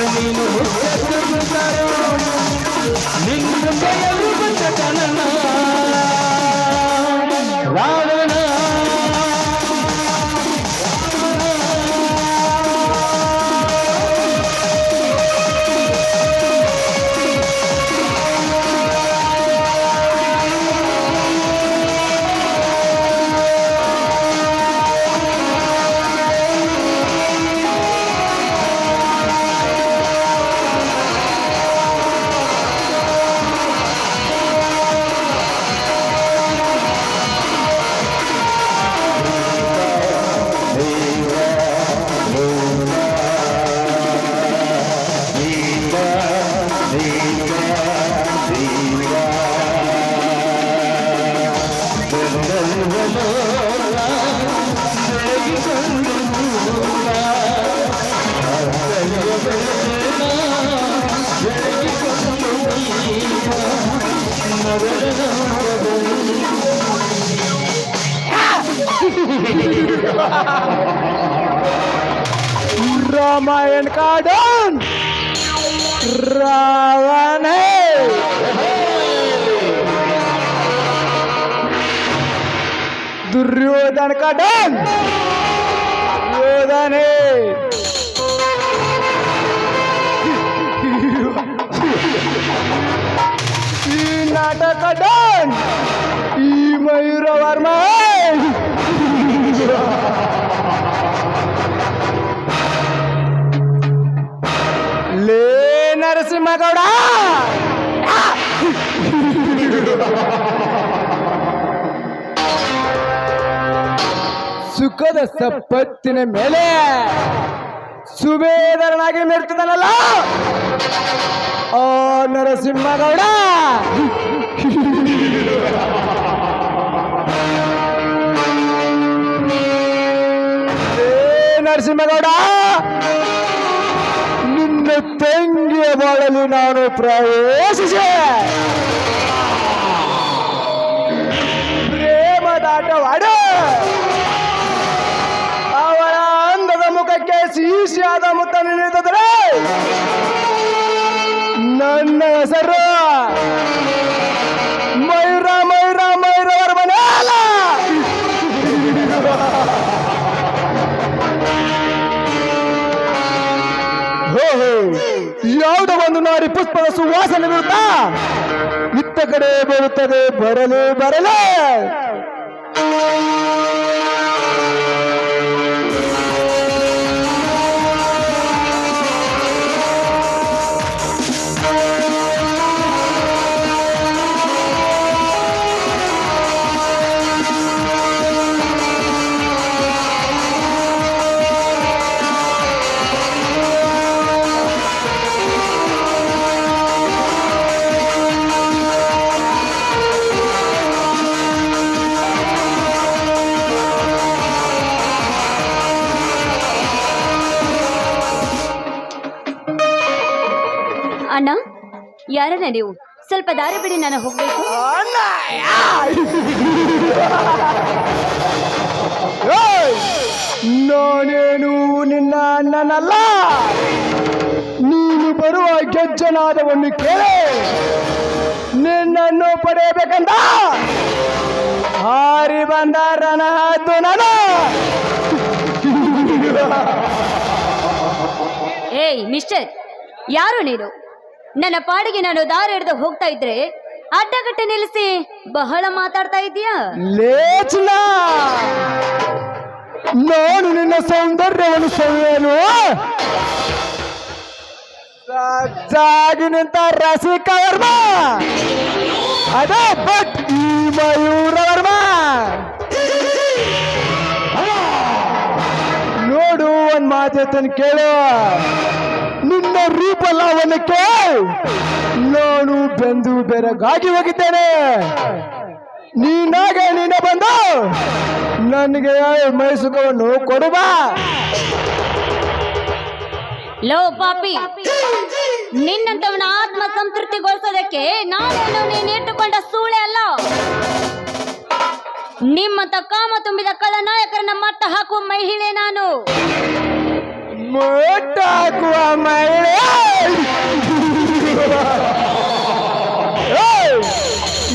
ರಾವಣ रामायण का डॉन रावण है। दुर्योधन का डन दुर्योधन है। नाटक का ई मयूर वर्मा ಸುಖದ ಸಪ್ಪತ್ತಿನ ಮೇಲೆ ಸುಬೇದರನಾಗಿ ಮೆರ್ತಿದನಲ್ಲ ಓ ನರಸಿಂಹಗೌಡ! ನರಸಿಂಹಗೌಡ! ನಿನ್ನ ತಂಗಿಯ ಬಾಳಲು ನಾನು ಪ್ರವೇಶಿಸೆ. ಪ್ರೇಮದಾಟವಾಡ ಅವಳ ಅಂದದ ಮುಖಕ್ಕೆ ಸೀಸಿಯಾದ ಮುತ್ತ ನಿಲ್ಲಿದರೆ ನನ್ನ ಹೆಸರು ಪುಷ್ಪದ ಸುವಾಸನೆ ಬರುತ್ತಾ ಇತ್ತ ಕಡೆ ಬರುತ್ತದೆ ಬರಲು ಬರಲೇ. ಅಣ್ಣ ಯಾರನ್ನ ನೀವು ಸ್ವಲ್ಪ ದಾರಿ ಬಿಡಿ ನಾನು ಹೋಗ್ಬೇಕು! ನಾನೇನು ನಿನ್ನ ಅಣ್ಣನಲ್ಲ ನೀನು ಬರುವ ಗೆಜ್ಜನಾದವನ್ನು ಕೇಳಿ. ನಿನ್ನನ್ನು ಪಡೆಯಬೇಕಂತ ಹಾರಿ ಬಂದ ರಣಹದ್ದು ನಾನು. ಏಯ್ ಮಿಸ್ಟರ್ ಯಾರು ನೀನು? ನನ್ನ ಪಾಡಿಗೆ ನಾನು ದಾರಿ ಹಿಡಿದು ಹೋಗ್ತಾ ಇದ್ರೆ ಅಡ್ಡಗಟ್ಟಿ ನಿಲ್ಲಿಸಿ ಬಹಳ ಮಾತಾಡ್ತಾ ಇದೀಯಾ ಲೇಚನ ನಾನು ನಿನ್ನ ಸೌಂದರ್ಯವನ್ನು ಸವಿಯಲು! ಸಜ್ಜಾಗಿ ನಿಂತ ರಸಿಕ ವರ್ಮ ಅದೇ ಬಟ್ ಈ ಮಯೂರ ವರ್ಮ ನೋಡು, ಒಂದ್ ಮಾತೇತನ್ ಕೇಳು. ನಿನ್ನ ಅವನಕ್ಕೆ ನಾನು ಬೆಂದು ಬೆರಗಾಗಿ ಹೋಗಿದ್ದೇನೆ. ನೀನಾಗೆ ನೀನ ಬಂದು. ನನಗೆ ಮೈಸುಖವನ್ನು ಕೊಡುವ? ಲೋ ಪಾಪಿ, ನಿನ್ನಂತವನ ಆತ್ಮ ಸಂತೃಪ್ತಿಗೊಳಿಸೋದಕ್ಕೆ ನಾನೇನು ನೀನು ಇಟ್ಟುಕೊಂಡ ಸೂಳೆ ಅಲ್ಲ? ನಿಮ್ಮಂತ ಕಾಮ ತುಂಬಿದ ಕಳನಾಯಕರನ್ನ ಮಟ್ಟ ಹಾಕುವ ಮಹಿಳೆ ನಾನು. ಮಳೆ!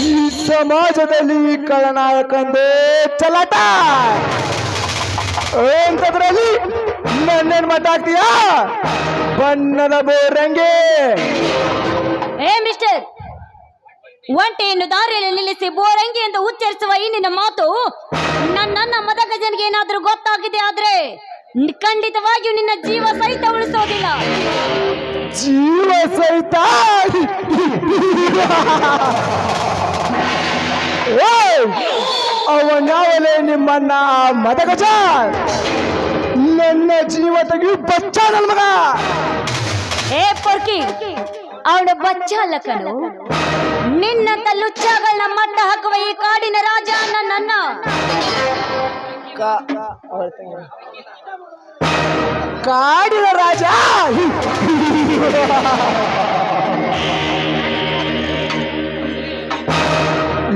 ಈ ಸಮಾಜದಲ್ಲಿ ಕಳನಾಯಕಂದೇ ಚಲಾಟ. ಎಂತದ್ರಲ್ಲಿ ನನ್ನೇನ್ ಮಾತಾಡ್ತೀಯಾ? ಬಣ್ಣದ ಬೋರಂಗೆ ಏ, ಮಿಸ್ಟರ್, ಒಂಟೆಯನ್ನು ದಾರಿಯಲ್ಲಿ ನಿಲ್ಲಿಸಿ ಬೋರಂಗಿ ಎಂದು ಉಚ್ಚರಿಸುವ ಈ ನಿನ್ನ ಮಾತು ನನ್ನ ಮದಗಜನಿಗೆ ಏನಾದರೂ ಗೊತ್ತಾಗಿದೆ ಆದ್ರೆ ಖಂಡಿತವಾಗಿಯೂ ನಿನ್ನ ಜೀವ ಸಹಿತ ಉಳಿಸೋದಿಲ್ಲ. ಜೀವ ಸಹಿತ? ಅವನಾವಲೇ ನಿಮ್ಮನ್ನ ಮದಗಜ ನನ್ನ ಜೀವ ತೆಗಿ ಬಚ್ಚ ನನ್ನ ಮಗ. ಏ ಪೊರ್ಕಿ ಅವನ ಬಚ್ಚ ಅಲ್ಲ ಕಣು ನಿನ್ನಂತ ಲುಚ್ಚಗಳನ್ನ ಮಟ್ಟ ಹಾಕುವ ಈ ಕಾಡಿನ ರಾಜ ನನ್ನ ಕಾಡಿನ ರಾಜ.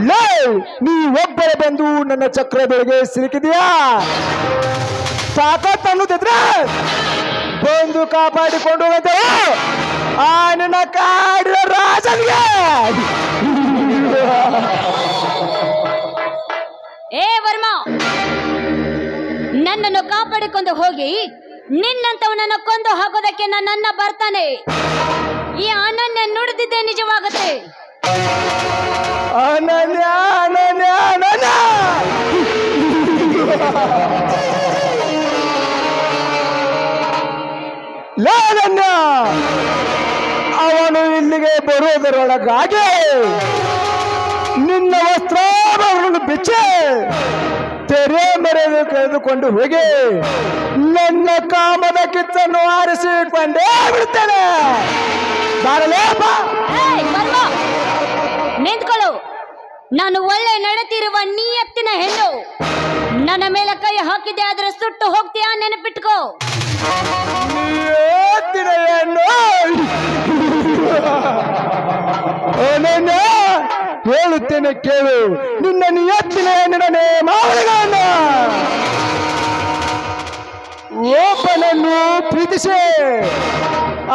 ಲೇ, ನೀ ಒಬ್ಬರೇ ಬಂದು ನನ್ನ ಚಕ್ರ ಬೆಳಗ್ಗೆ ಸಿಲುಕಿದೀಯಾ? ತಾಕತ್ ಅನ್ನೋದಿದ್ರೆ ಬಂದು ಕಾಪಾಡಿಕೊಂಡು ಹೋಗುತ್ತೇವೆ ಆ ನನ್ನ ಕಾಡಿನ ರಾಜನಿಗೆ ಏ ವರ್ಮ, ನನ್ನನ್ನು ಕಾಪಾಡಿಕೊಂಡು ಹೋಗಿ ನಿನ್ನಂತವನನ್ನು ಕೊಂದು ಹಾಕೋದಕ್ಕೆ ನನ್ನ ಬರ್ತಾನೆ. ಈ ಅನನ್ಯ ನುಡಿದಿದ್ದೆ ನಿಜವಾಗುತ್ತೆ. ಅನನ್ಯ ಅನನ್ಯ ಅನನ್ಯ! ಅವನು ಇಲ್ಲಿಗೆ ಬರುವುದರೊಳಗಾಗಿ ನಿನ್ನ ವಸ್ತ್ರಾಭರಣವನ್ನು ಬಿಚ್ಚಿ. ತೆರೆ ಮರೆದು ಕರೆದುಕೊಂಡು ಹೋಗಿ ನನ್ನ ಕಾಮದ ಕಿತ್ತನ್ನು ಆರಿಸಿಕೊಂಡೇ ಬಿಡ್ತೇನೆ. ಬಾರಲೇಪ ನಿಂತ್ಕೊಳ್ಳು. ನಾನು ಒಳ್ಳೆ ನಡೆತಿರುವ ನೀಯತ್ತಿನ ಹೆಣ್ಣು. ನನ್ನ ಮೇಲೆ ಕೈ ಹಾಕಿದೆ ಆದ್ರೆ ಸುಟ್ಟು ಹೋಗ್ತೀಯಾ ನೆನಪಿಟ್ಕೋ. ಏತ್ತಿನ ಹೆಣ್ಣು. ಹೇಳುತ್ತೇನೆ ಕೇಳು. ನಿನ್ನ ನಿಯತ್ತಿನ ಹೆಣ್ಣಿನೇ ಮಾವಳಿಗಣ್ಣ ಪ್ರೀತಿಸಿ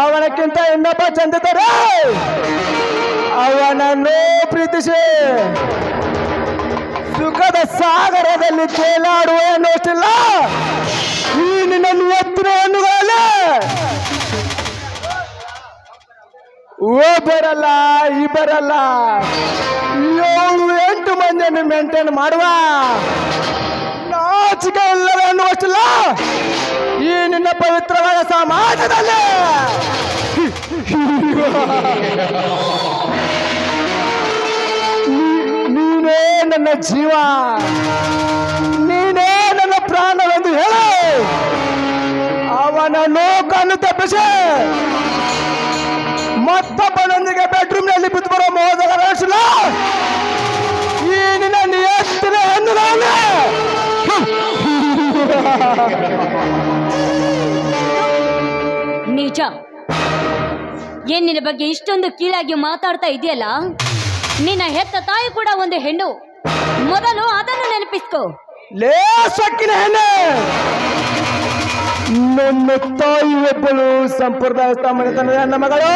ಅವನಕ್ಕಿಂತ ಇನ್ನೊಬ್ಬ ಚಂದಿದ್ದಾರೆ ಅವನನ್ನು ಪ್ರೀತಿಸಿ. ಸುಖದ ಸಾಗರದಲ್ಲಿ ತೇಲಾಡುವ ಅನ್ನೋಷ್ಟಿಲ್ಲ ಈ ನಿನ್ನ ನಿಯತ್ತಿನ ಹಣ್ಣುಗಳಲ್ಲಿ. ಒಬ್ಬರಲ್ಲ, ಇಬ್ಬರಲ್ಲ. ಏಳು, ಎಂಟು ಮಂದಿಯನ್ನು ಮೇಂಟೈನ್ ಮಾಡುವ ನಾಚಿಕೆ ಇಲ್ಲವೇ ಅನ್ನುವಷ್ಟಿಲ್ಲ ಈ ನಿನ್ನ ಪವಿತ್ರವಾದ ಸಮಾಜದಲ್ಲಿ. ನೀನೇ ನನ್ನ ಜೀವ. ನೀನೇ ನನ್ನ ಪ್ರಾಣವೆಂದು ಹೇಳು. ಅವನ ಕಣ್ಣು ತಪ್ಪಿಸಿ. ಮತ್ತೊಬ್ಬನೊಂದಿಗೆ ಬೆಡ್ರೂಮ್ನಲ್ಲಿ ಬಿದ್ದು ಬರೋ ಮೋದಲ ನಡೆಸಿಲ್ಲ ಈ ನಿನ್ನ ನಿಯತ್ತಿನ ಹೆಣ್ಣುಗಳನ್ನೇ ನಿಜ? ಏನ್ ನಿನ್ನ ಬಗ್ಗೆ ಇಷ್ಟೊಂದು ಕೀಳಾಗಿ ಮಾತಾಡ್ತಾ ಇದೆಯಲ್ಲ? ನಿನ್ನ ಹೆತ್ತ ತಾಯಿ ಕೂಡ ಒಂದು ಹೆಣ್ಣು. ಮೊದಲು ಅದನ್ನು ನೆನಪಿಸ್ಕೋ. ನನ್ನ ತಾಯಿ ಒಬ್ಬಳು ಸಂಪ್ರದಾಯ ಮನೆತನದ ನನ್ನ ಮಗಳು.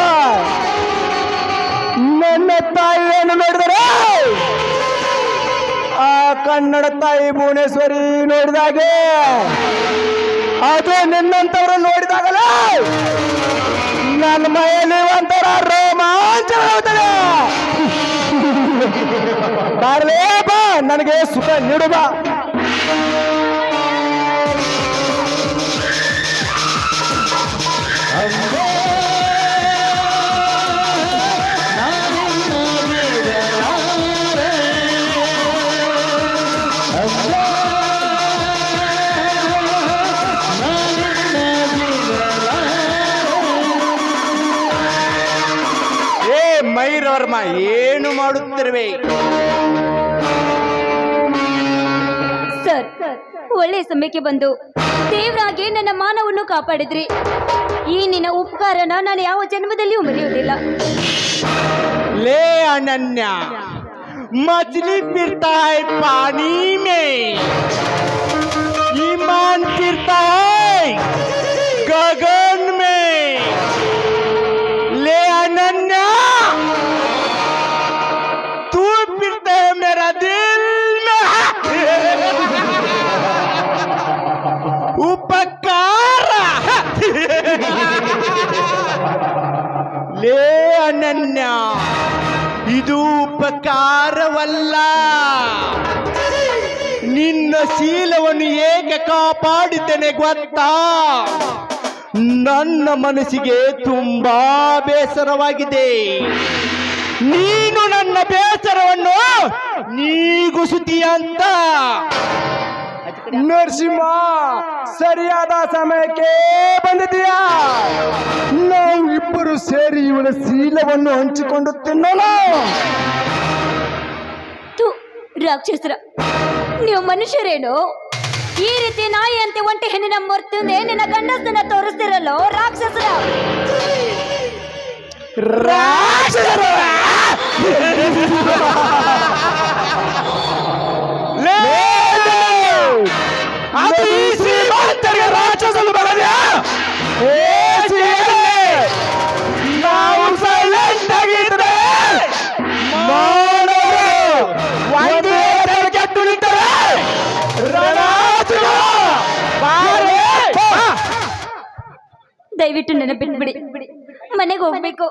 ನನ್ನ ತಾಯಿಯನ್ನು ನೋಡಿದರೆ? ಆ ಕನ್ನಡ ತಾಯಿ ಭುವನೇಶ್ವರಿ ನೋಡಿದಾಗೆ. ಅದು ನಿನ್ನಂತವರು ನೋಡಿದಾಗಲೇ? ಬಾರಲೇ ಬಾ ನನಗೆ ಸುಖ ನೀಡುವ ಏನು ಮಾಡುತ್ತಿರುವೆ? ಒಳ್ಳೆ ಸಮಯಕ್ಕೆ ಬಂದು ದೇವರಾಗಿ ನನ್ನ ಮಾನವನ್ನು ಕಾಪಾಡಿದ್ರಿ ಈ ನಿನ್ನ ಉಪಕಾರನ ನಾನು ಯಾವ ಜನ್ಮದಲ್ಲಿಯೂ ಮರೆಯುವುದಿಲ್ಲ ಲೇ ಅನನ್ಯ मछली फिरता है पानी में ईमान फिरता है गगन ಉಪಕಾರವಲ್ಲ ನಿನ್ನ ಶೀಲವನ್ನು ಏಕೆ ಕಾಪಾಡಿದ್ದೇನೆ ಗೊತ್ತಾ? ನನ್ನ ಮನಸ್ಸಿಗೆ ತುಂಬಾ ಬೇಸರವಾಗಿದೆ. ನೀನು ನನ್ನ ಬೇಸರವನ್ನು ನೀಗುಸುತ್ತೀಯ ಅಂತ ನರಸಿಂಹ, ಸರಿಯಾದ ಸಮಯಕ್ಕೆ ಬಂದಿದೆಯಾ ನಾವು ಇಬ್ಬರು ಸೇರಿ ಇವನ ಶೀಲವನ್ನು ಹಂಚಿಕೊಂಡು ತಿನ್ನೋಣ. ರಾಕ್ಷಸರ. ನೀವು ಮನುಷ್ಯರೇನು? ಈ ರೀತಿ ನಾಯಿಯಂತೆ ಒಂಟೆ ಹೆಣ್ಣಿನ ಮರ್ತುಂದೆ ನಿನ್ನ ಗಂಡಸನ್ನ ತೋರಿಸ್ತಿರಲ್ಲೋ ರಾಕ್ಷಸರ? ಲೇ! ದಯವಿಟ್ಟು ನನ್ನ ಬಿಡಿ ಮನೆಗೆ ಹೋಗ್ಬೇಕು.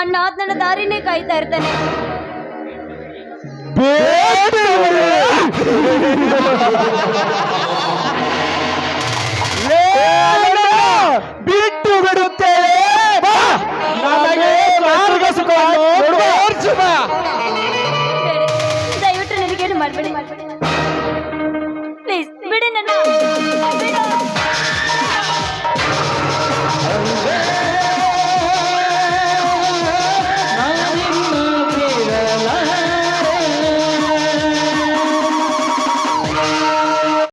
ಅಣ್ಣ ನನ್ನ ದಾರಿನೇ ಕಾಯ್ತಾ ಇರ್ತಾನೆ! ಬಿಟ್ಟು ಬಿಡುತ್ತೇವೆ.